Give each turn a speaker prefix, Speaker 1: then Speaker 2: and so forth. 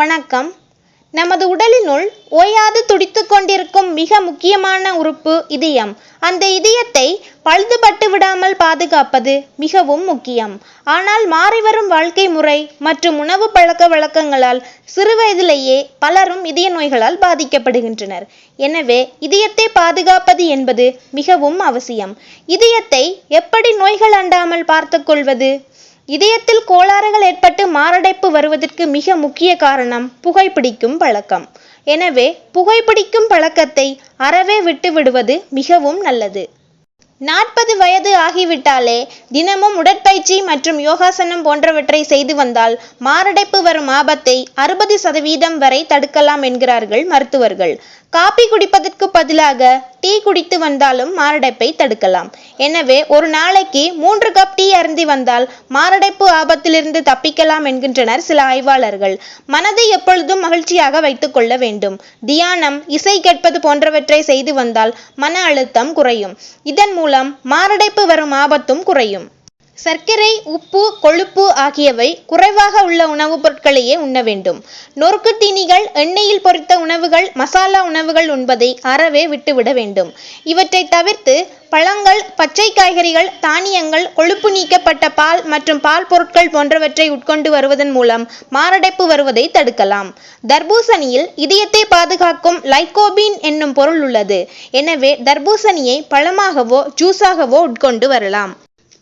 Speaker 1: வணக்கம். நமது உடலினுள் ஓயாது துடித்து கொண்டிருக்கும் மிக முக்கியமான உறுப்பு இதயம். அந்த இதயத்தை பழுதுபட்டு விடாமல் பாதுகாப்பது மிகவும் முக்கியம். ஆனால் மாறிவரும் வாழ்க்கை முறை மற்றும் உணவு பழக்க வழக்கங்களால் சிறுவயதிலேயே பலரும் இதய நோய்களால் பாதிக்கப்படுகின்றனர். எனவே இதயத்தை பாதுகாப்பது என்பது மிகவும் அவசியம். இதயத்தை எப்படி நோய்கள் அண்டாமல் பார்த்து கொள்வது? இதயத்தில் கோளாறுகள் ஏற்பட்டு மாரடைப்பு வருவதற்கு மிக முக்கிய காரணம் புகைப்பிடிக்கும் பழக்கம். எனவே புகைப்பிடிக்கும் பழக்கத்தை அறவே விட்டு விடுவது மிகவும் நல்லது. நாற்பது வயது ஆகிவிட்டாலே தினமும் உடற்பயிற்சி மற்றும் யோகாசனம் போன்றவற்றை செய்து வந்தால் மாரடைப்பு வரும் ஆபத்தை அறுபது சதவீதம் வரை தடுக்கலாம் என்கிறார்கள் மருத்துவர்கள். காப்பி குடிப்பதற்கு பதிலாக டீ குடித்து வந்தாலும் மாரடைப்பை தடுக்கலாம். எனவே ஒரு நாளைக்கு மூன்று கப் டீ அருந்தி வந்தால் மாரடைப்பு ஆபத்திலிருந்து தப்பிக்கலாம் என்கின்றனர் சில ஆய்வாளர்கள். மனதை எப்பொழுதும் மகிழ்ச்சியாக வைத்துக் கொள்ள வேண்டும். தியானம் இசை கேட்பது போன்றவற்றை செய்து வந்தால் மன அழுத்தம் குறையும். இதன் மூலம் மாரடைப்பு வரும் ஆபத்தும் குறையும். சர்க்கரை உப்பு கொழுப்பு ஆகியவை குறைவாக உள்ள உணவுப் பொருட்களையே உண்ண வேண்டும். நொறுக்கு தீனிகள் எண்ணெயில் பொரித்த உணவுகள் மசாலா உணவுகள் உண்பதை அறவே விட்டுவிட வேண்டும். இவற்றை தவிர்த்து பழங்கள் பச்சை காய்கறிகள் தானியங்கள் கொழுப்பு நீக்கப்பட்ட பால் மற்றும் பால் பொருட்கள் போன்றவற்றை உட்கொண்டு வருவதன் மூலம் மாரடைப்பு வருவதை தடுக்கலாம். தர்பூசணியில் இதயத்தை பாதுகாக்கும் லைகோபின் என்னும் பொருள் உள்ளது. எனவே தர்பூசணியை பழமாகவோ ஜூஸாகவோ உட்கொண்டு வரலாம்.